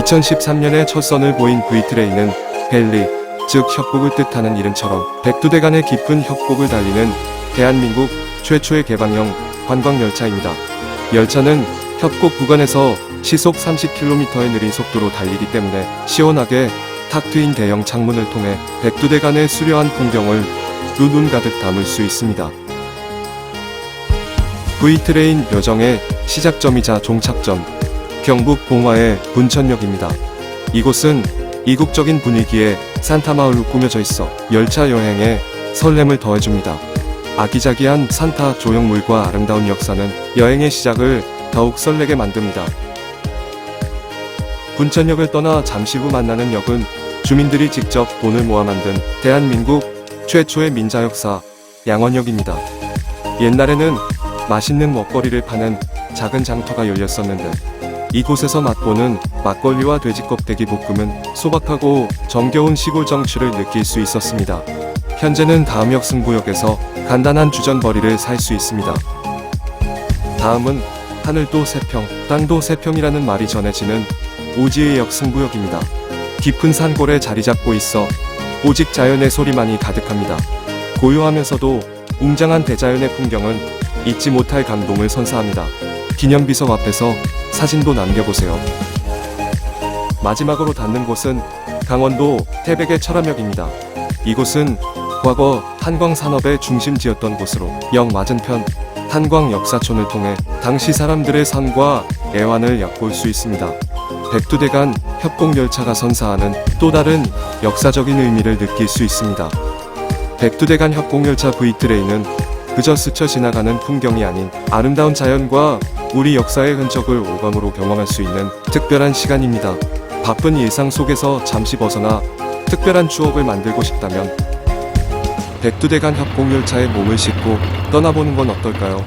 2013년에 첫 선을 보인 V트레인은 벨리, 즉 협곡을 뜻하는 이름처럼 백두대 간의 깊은 협곡을 달리는 대한민국 최초의 개방형 관광열차입니다. 열차는 협곡 구간에서 시속 30km의 느린 속도로 달리기 때문에 시원하게 탁 트인 대형 창문을 통해 백두대 간의 수려한 풍경을 두 눈 가득 담을 수 있습니다. V트레인 여정의 시작점이자 종착점, 경북 봉화의 분천역입니다. 이곳은 이국적인 분위기의 산타마을로 꾸며져 있어 열차 여행에 설렘을 더해줍니다. 아기자기한 산타 조형물과 아름다운 역사는 여행의 시작을 더욱 설레게 만듭니다. 분천역을 떠나 잠시 후 만나는 역은 주민들이 직접 돈을 모아 만든 대한민국 최초의 민자 역사 양원역입니다. 옛날에는 맛있는 먹거리를 파는 작은 장터가 열렸었는데 이곳에서 맛보는 막걸리와 돼지 껍데기 볶음은 소박하고 정겨운 시골 정취를 느낄 수 있었습니다. 현재는 다음역 승부역에서 간단한 주전거리를 살 수 있습니다. 다음은 하늘도 세평, 땅도 세평이라는 말이 전해지는 오지의 역 승부역입니다. 깊은 산골에 자리 잡고 있어 오직 자연의 소리만이 가득합니다. 고요하면서도 웅장한 대자연의 풍경은 잊지 못할 감동을 선사합니다. 기념비석 앞에서 사진도 남겨보세요. 마지막으로 닿는 곳은 강원도 태백의 철암역입니다. 이곳은 과거 한광 산업의 중심지였던 곳으로 역 맞은편 한광 역사촌을 통해 당시 사람들의 삶과 애환을 엿볼 수 있습니다. 백두대간 협곡열차가 선사하는 또 다른 역사적인 의미를 느낄 수 있습니다. 백두대간 협곡열차 V트레인은 그저 스쳐 지나가는 풍경이 아닌 아름다운 자연과 우리 역사의 흔적을 오감으로 경험할 수 있는 특별한 시간입니다. 바쁜 일상 속에서 잠시 벗어나 특별한 추억을 만들고 싶다면 백두대간 협곡열차에 몸을 싣고 떠나보는 건 어떨까요?